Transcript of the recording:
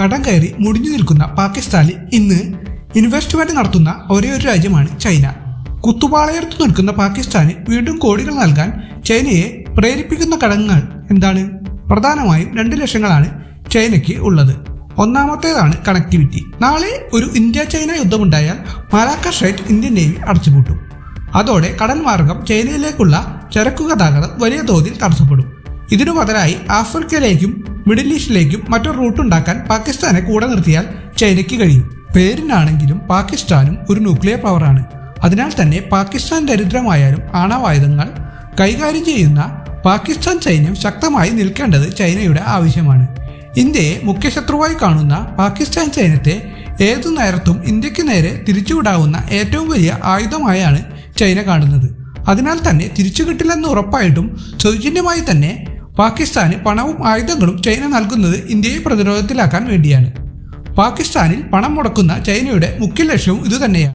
കടം കയറി മുടിഞ്ഞു നിൽക്കുന്ന പാകിസ്ഥാനിൽ ഇന്ന് ഇൻവെസ്റ്റ്മെന്റ് നടത്തുന്ന ഒരേ ഒരു രാജ്യമാണ് ചൈന. കുത്തുപാളയർത്തു നിൽക്കുന്ന പാകിസ്ഥാന് വീണ്ടും കോടികൾ നൽകാൻ ചൈനയെ പ്രേരിപ്പിക്കുന്ന ഘടകങ്ങൾ എന്താണ്? പ്രധാനമായും രണ്ട് ലക്ഷങ്ങളാണ് ചൈനയ്ക്ക് ഉള്ളത്. ഒന്നാമത്തേതാണ് കണക്ടിവിറ്റി നാളെ ഒരു ഇന്ത്യ ചൈന യുദ്ധമുണ്ടായാൽ മലാക്ക സ്ട്രൈറ്റ് ഇന്ത്യൻ നേവി അടച്ചുപൂട്ടും. അതോടെ കടൽ മാർഗം ചൈനയിലേക്കുള്ള ചരക്കു ഗതാഗതം വലിയ തോതിൽ തടസ്സപ്പെടും. ഇതിനു ബദലായി ആഫ്രിക്കയിലേക്കും മിഡിൽ ഈസ്റ്റിലേക്കും മറ്റൊരു റൂട്ട് ഉണ്ടാക്കാൻ പാകിസ്ഥാനെ കൂടെ നിർത്തിയാൽ ചൈനയ്ക്ക് കഴിയും. പേരിനാണെങ്കിലും പാകിസ്ഥാനും ഒരു ന്യൂക്ലിയർ പവറാണ്. അതിനാൽ തന്നെ പാകിസ്ഥാൻ ദരിദ്രമായാലും ആണവായുധങ്ങൾ കൈകാര്യം ചെയ്യുന്ന പാകിസ്ഥാൻ സൈന്യം ശക്തമായി നിൽക്കേണ്ടത് ചൈനയുടെ ആവശ്യമാണ്. ഇന്ത്യയെ മുഖ്യശത്രുവായി കാണുന്ന പാകിസ്ഥാൻ സൈന്യത്തെ ഏതു നേരത്തും ഇന്ത്യയ്ക്ക് നേരെ തിരിച്ചുവിടാവുന്ന ഏറ്റവും വലിയ ആയുധമായാണ് ചൈന കാണുന്നത്. അതിനാൽ തന്നെ തിരിച്ചു കിട്ടില്ലെന്ന് ഉറപ്പായിട്ടും സൗജന്യമായി തന്നെ പാകിസ്ഥാന് പണവും ആയുധങ്ങളും ചൈന നൽകുന്നത് ഇന്ത്യയെ പ്രതിരോധത്തിലാക്കാൻ വേണ്ടിയാണ്. പാകിസ്ഥാനിൽ പണം മുടക്കുന്ന ചൈനയുടെ മുഖ്യ ലക്ഷ്യവും ഇതുതന്നെയാണ്.